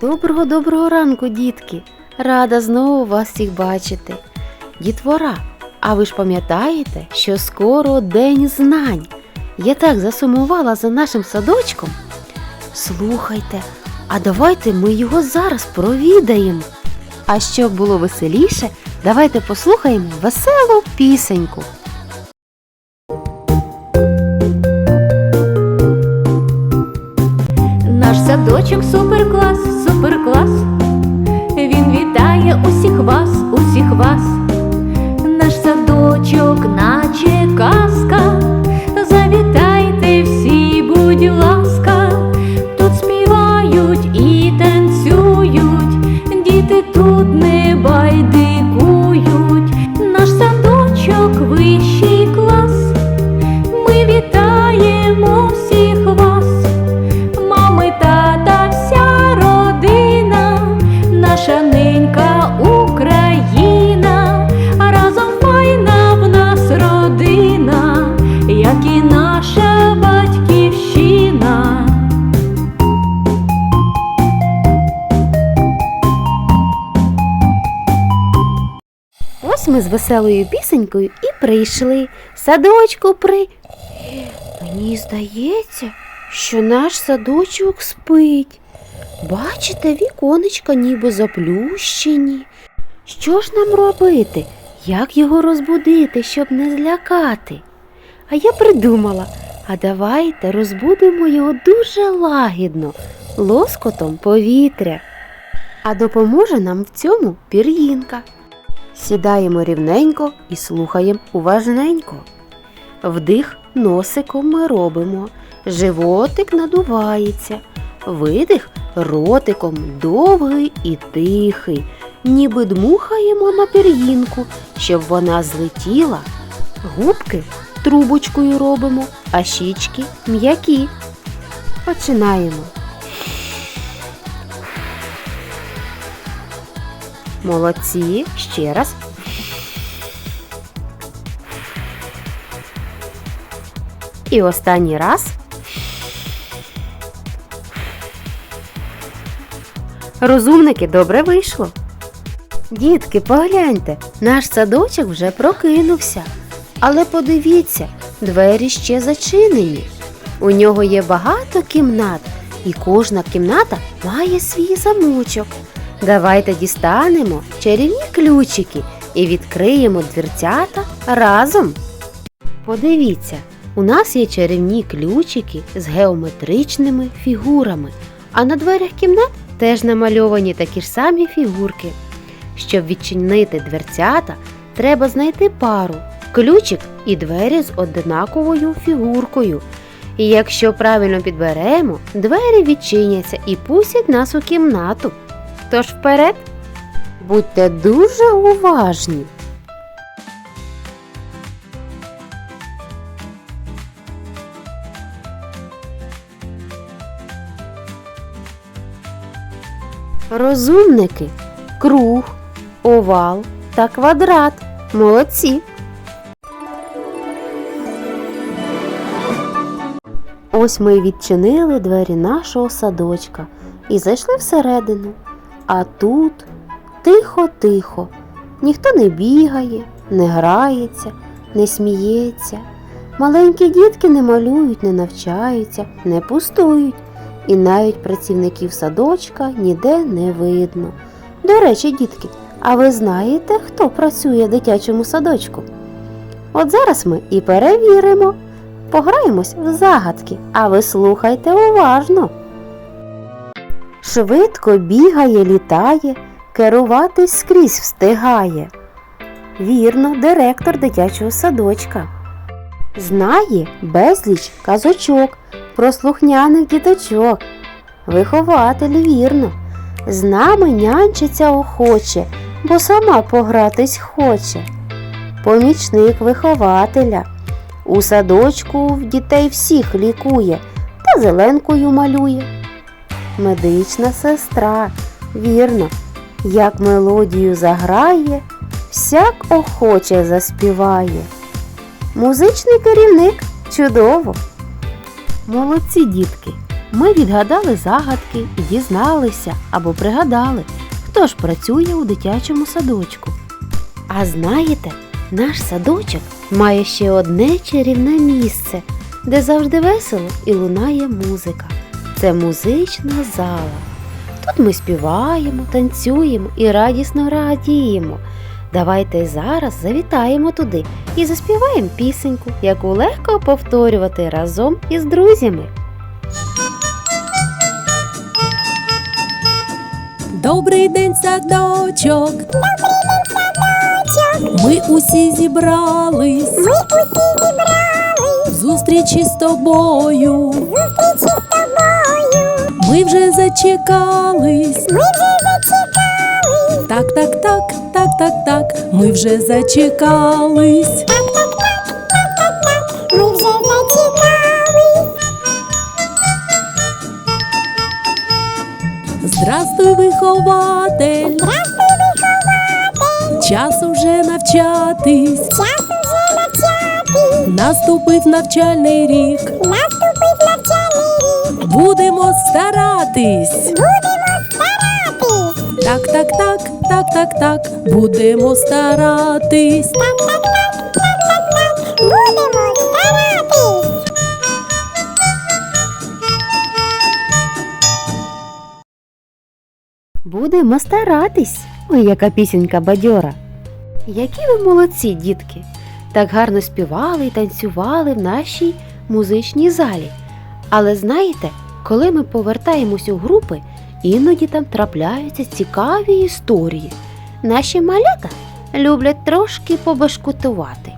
Доброго доброго ранку, дітки! Рада знову вас всіх бачити. Дітвора, а ви ж пам'ятаєте, що скоро День знань? Я так засумувала за нашим садочком. Слухайте, а давайте ми його зараз провідаємо. А щоб було веселіше, давайте послухаємо веселу пісеньку. Наш садочок суперклас, суперклас. Він вітає усіх вас, усіх вас. Ми з веселою пісенькою і прийшли. Садочку при. Мені здається, що наш садочок спить. Бачите, віконечка ніби заплющені. Що ж нам робити? Як його розбудити, щоб не злякати? А я придумала, а давайте розбудимо його дуже лагідно, лоскотом повітря. А допоможе нам в цьому пір'їнка. Сідаємо рівненько і слухаємо уважненько. Вдих носиком ми робимо, животик надувається, видих ротиком довгий і тихий, ніби дмухаємо на пір'їнку, щоб вона злетіла. Губки трубочкою робимо, а щічки м'які. Починаємо. Молодці. Ще раз. І останній раз. Розумники добре вийшло. Дітки, погляньте, наш садочок вже прокинувся. Але подивіться, двері ще зачинені. У нього є багато кімнат, і кожна кімната має свій замочок. Давайте дістанемо чарівні ключики і відкриємо дверцята разом. Подивіться, у нас є чарівні ключики з геометричними фігурами, а на дверях кімнат теж намальовані такі ж самі фігурки. Щоб відчинити дверцята, треба знайти пару ключик і двері з однаковою фігуркою. І якщо правильно підберемо, двері відчиняться і пустять нас у кімнату. Тож вперед, будьте дуже уважні. Розумники круг, овал та квадрат. Молодці. Ось ми відчинили двері нашого садочка і зайшли всередину. А тут тихо-тихо, ніхто не бігає, не грається, не сміється. Маленькі дітки не малюють, не навчаються, не пустують, і навіть працівників садочка ніде не видно. До речі, дітки, а ви знаєте, хто працює в дитячому садочку? От зараз ми і перевіримо. Пограємось в загадки, а ви слухайте уважно. Швидко бігає, літає, керуватись скрізь встигає. Вірно, директор дитячого садочка. Знає безліч казочок про слухняних діточок. Вихователь вірно. З нами нянчиться охоче, бо сама погратись хоче. Помічник вихователя. У садочку в дітей всіх лікує та зеленкою малює. Медична сестра, вірно, як мелодію заграє, всяк охоче заспіває. Музичний керівник чудово. Молодці, дітки! ми відгадали загадки і дізналися або пригадали, хто ж працює у дитячому садочку. А знаєте, наш садочок має ще одне чарівне місце, де завжди весело і лунає музика. Це музична зала. Тут ми співаємо, танцюємо і радісно радіємо. Давайте зараз завітаємо туди і заспіваємо пісеньку, яку легко повторювати разом із друзями. Добрий день, садочок. Добрий день, садочок. Ми усі зібрались. Ми усі зібрались. Зустрічі з тобою. Зустрічі з тобою. Ми вже зачекались. Ми вже зачекались. Так, так, так, так, так, так. Ми вже зачекались. Так, так, так, так, так, так. Ми вже зачекались. Здрастуй, вихователь. Здрастуй, вихователь. Час уже навчатись. Час. Наступив навчальний рік. Наступив навчальний рік. Будемо старатись. Будемо старатись. Так, так, так, так, так, так. Будемо старатись. Так, так, так, так, так, так. Будемо старатись. Будемо старатись. Ой, яка пісенька бадьора. Які ви молодці, дітки! Так гарно співали і танцювали в нашій музичній залі. Але знаєте, коли ми повертаємось у групи, іноді там трапляються цікаві історії. Наші малята люблять трошки побашкутувати.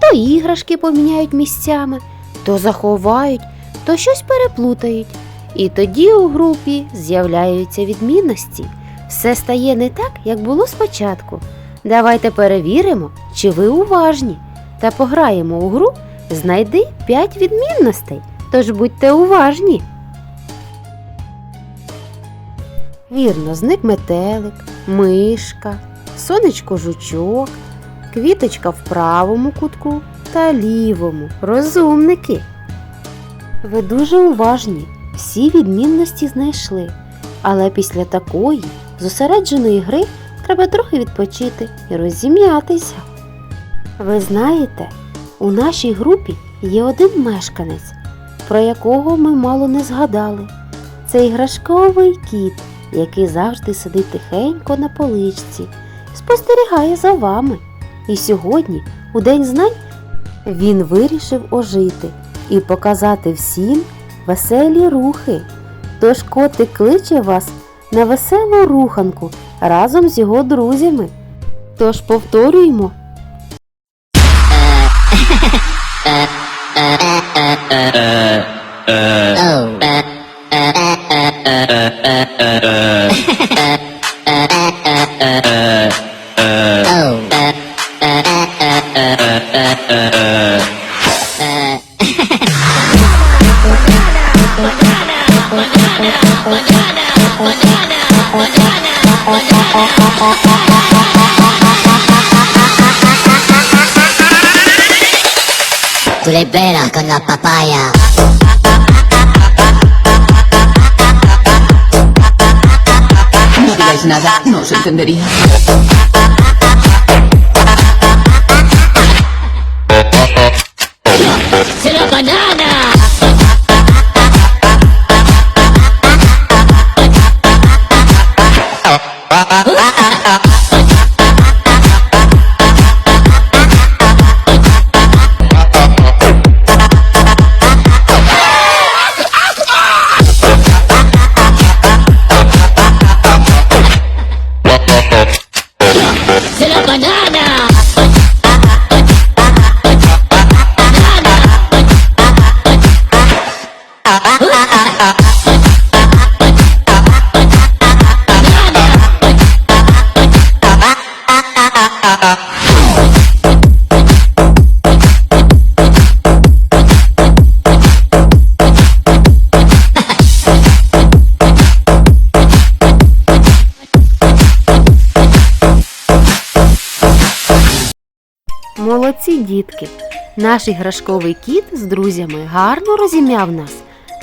То іграшки поміняють місцями, то заховають, то щось переплутають. І тоді у групі з'являються відмінності. Все стає не так, як було спочатку. Давайте перевіримо, чи ви уважні, та пограємо у гру Знайди 5 відмінностей. Тож будьте уважні. Вірно, зник метелик, мишка, сонечко жучок, квіточка в правому кутку та лівому. Розумники. Ви дуже уважні, всі відмінності знайшли. Але після такої зосередженої гри треба трохи відпочити і розім'ятися. Ви знаєте, у нашій групі є один мешканець, про якого ми мало не згадали. Це іграшковий кіт, який завжди сидить тихенько на поличці, спостерігає за вами. І сьогодні, у День знань, він вирішив ожити і показати всім веселі рухи. Тож котик кличе вас на веселу руханку разом з його друзями. Тож повторюємо. Tú le con la papaya. No digáis nada, no os entendería. Дітки! Наш іграшковий кіт з друзями гарно розім'яв нас.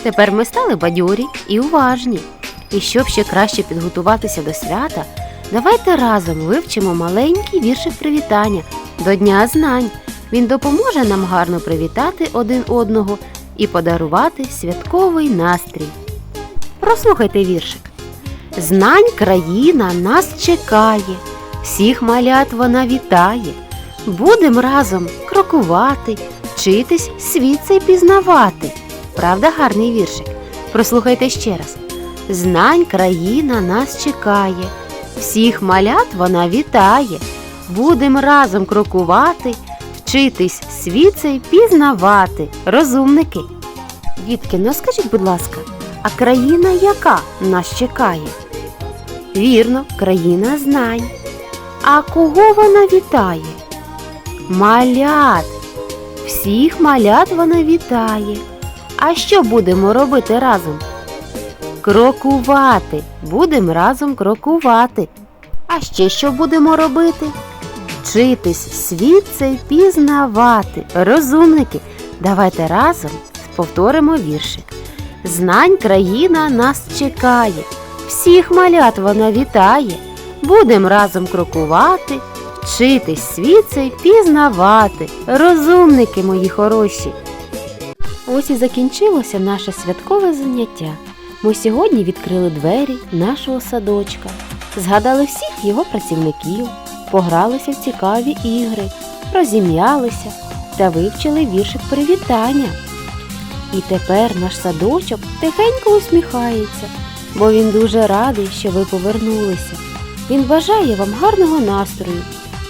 Тепер ми стали бадьорі і уважні. І щоб ще краще підготуватися до свята, давайте разом вивчимо маленький віршик привітання до Дня знань. Він допоможе нам гарно привітати один одного і подарувати святковий настрій. Прослухайте віршик. Знань країна нас чекає, всіх малят вона вітає. Будем разом крокувати, вчитись світ цей пізнавати. Правда, гарний віршик? Прослухайте ще раз. Знань країна нас чекає, всіх малят вона вітає. Будем разом крокувати, вчитись світ цей пізнавати. Розумники. Дітки, ну скажіть, будь ласка, а країна яка нас чекає? Вірно, країна знань. А кого вона вітає? Малят. Всіх малят вона вітає. А що будемо робити разом? Крокувати. Будемо разом крокувати. А ще що будемо робити? Вчитись світ цей пізнавати. Розумники, давайте разом повторимо віршик. Знань країна нас чекає, всіх малят вона вітає. Будем разом крокувати, вчитись світ цей пізнавати. Розумники мої хороші. Ось і закінчилося наше святкове заняття. Ми сьогодні відкрили двері нашого садочка, згадали всіх його працівників, погралися в цікаві ігри, розім'ялися та вивчили віршик привітання. І тепер наш садочок тихенько усміхається, бо він дуже радий, що ви повернулися. Він бажає вам гарного настрою,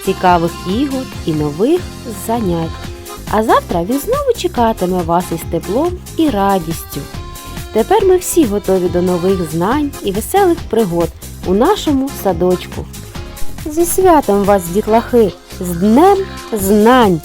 цікавих ігор і нових занять. А завтра він знову чекатиме вас із теплом і радістю. Тепер ми всі готові до нових знань і веселих пригод у нашому садочку. Зі святом вас, дітлахи, з Днем Знань!